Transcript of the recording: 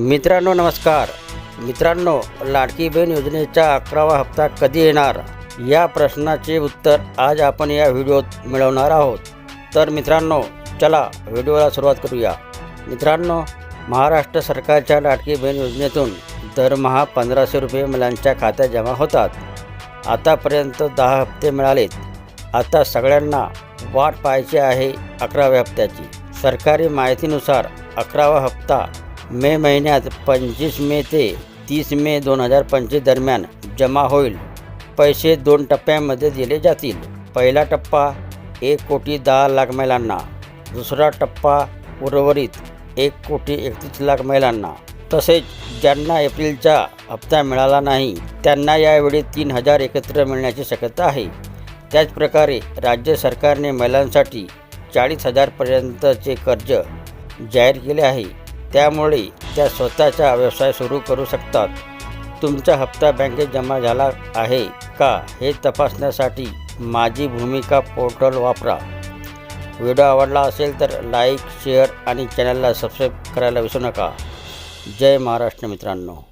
मित्रांनो नमस्कार. मित्रांनो लाडकी बहीण योजनेचा अकरावा हप्ता कधी येणार? या प्रश्नाचे उत्तर आज आपण या व्हिडिओत मिळवणार आहोत. तर मित्रांनो चला व्हिडिओला सुरुवात करूया. मित्रांनो महाराष्ट्र सरकारच्या लाडकी बहीण योजनेतून दरमहा पंधराशे रुपये मुलांच्या खात्यात जमा होतात. आतापर्यंत दहा हप्ते मिळालेत. आता सगळ्यांना वाट पाहायची आहे अकराव्या हप्त्याची. सरकारी माहितीनुसार अकरावा हप्ता मे महिन्यात पंचवीस मे ते तीस मे दोन हजार पंचवीस दरम्यान जमा होईल. पैसे दोन टप्प्यांमध्ये दिले जातील. पहिला टप्पा एक कोटी दहा लाख महिलांना. दुसरा टप्पा उर्वरित एक कोटी एकतीस लाख महिलांना. तसेच ज्यांना एप्रिलचा हप्ता मिळाला नाही त्यांना यावेळी तीन हजार एकत्र मिळण्याची शक्यता आहे. त्याचप्रकारे राज्य सरकारने महिलांसाठी चाळीस हजारपर्यंतचे कर्ज जाहीर केले आहे. त्यामुळे त्या स्वतःचा व्यवसाय सुरू करू शकतात. तुमचा हप्ता बँकेत जमा झाला आहे का हे तपासण्यासाठी माझी भूमिका पोर्टल वापरा. व्हिडिओ आवडला असेल तर लाईक शेअर आणि चॅनलला सबस्क्राईब करायला विसरू नका. जय महाराष्ट्र मित्रांनो.